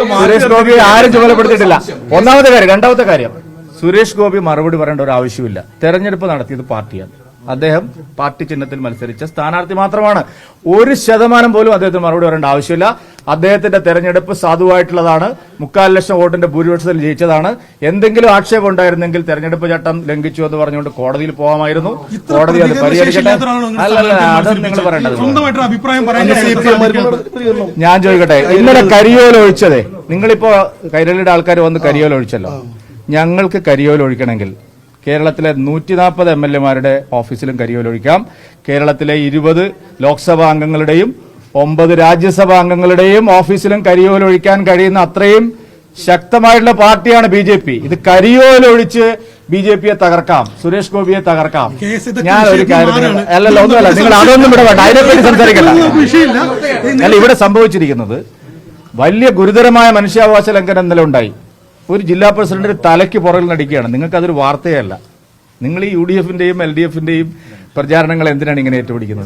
സുരേഷ് ഗോപി ആരും ചുമതലപ്പെടുത്തിയിട്ടില്ല. ഒന്നാമത്തെ കാര്യം രണ്ടാമത്തെ കാര്യം. സുരേഷ് ഗോപി മറുപടി പറയേണ്ട ഒരു ആവശ്യമില്ല. തെരഞ്ഞെടുപ്പ് നടത്തിയത് പാർട്ടിയാണ്. അദ്ദേഹം പാർട്ടി ചിഹ്നത്തിൽ മത്സരിച്ച സ്ഥാനാർത്ഥി മാത്രമാണ്. ഒരു ശതമാനം പോലും അദ്ദേഹത്തിന് മറുപടി പറയേണ്ട ആവശ്യമില്ല. അദ്ദേഹത്തിന്റെ തെരഞ്ഞെടുപ്പ് സാധുവായിട്ടുള്ളതാണ്. മുക്കാൽ ലക്ഷം വോട്ടിന്റെ ഭൂരിപക്ഷത്തിൽ ജയിച്ചതാണ്. എന്തെങ്കിലും ആക്ഷേപം ഉണ്ടായിരുന്നെങ്കിൽ തെരഞ്ഞെടുപ്പ് ചട്ടം ലംഘിച്ചു എന്ന് പറഞ്ഞുകൊണ്ട് കോടതിയിൽ പോകാമായിരുന്നു. കോടതി അത് പരിഹരിക്കട്ടെ? അല്ലല്ല നിങ്ങൾ പറയേണ്ടത് ഞാൻ ചോദിക്കട്ടെ ഇന്നലെ കരിയോല ഒഴിച്ചതേ? നിങ്ങളിപ്പോ കൈരളിയുടെ ആൾക്കാർ വന്ന് കരിയോല ഒഴിച്ചല്ലോ? ഞങ്ങൾക്ക് കരിയോല ഒഴിക്കണമെങ്കിൽ കേരളത്തിലെ നൂറ്റി നാൽപ്പത് എം എൽ എമാരുടെ ഓഫീസിലും കരിയോലൊഴിക്കാം കേരളത്തിലെ ഇരുപത് ലോക്സഭാ അംഗങ്ങളുടെയും ഒമ്പത് രാജ്യസഭാ അംഗങ്ങളുടെയും ഓഫീസിലും കരിയോലൊഴിക്കാൻ കഴിയുന്ന അത്രയും ശക്തമായിട്ടുള്ള പാർട്ടിയാണ് ബി ജെ പി. ഇത് കരിയോലൊഴിച്ച് ബി ജെ പിയെ തകർക്കാം. സുരേഷ് ഗോപിയെ തകർക്കാം. ഞാൻ ഒരു കാര്യം അല്ലല്ല ഒന്നുമല്ല. നിങ്ങൾ അതൊന്നും ഇവിടെ വേണ്ട. അതിനെപ്പറ്റി സംസാരിക്കണ്ട. അല്ല ഇവിടെ സംഭവിച്ചിരിക്കുന്നത് വലിയ ഗുരുതരമായ മനുഷ്യാവകാശ ലംഘനം ഇന്നലെ ഉണ്ടായി. ഒരു ജില്ലാ പ്രസിഡന്റ് തലയ്ക്ക് പുറകിൽ നടിക്കുകയാണ്. നിങ്ങൾക്ക് അതൊരു വാർത്തയല്ല. നിങ്ങൾ ഈ യു ഡി എഫിന്റെയും എൽ ഡി എഫിന്റെയും പ്രചാരണങ്ങൾ എന്തിനാണ് ഇങ്ങനെ ഏറ്റുപിടിക്കുന്നത്?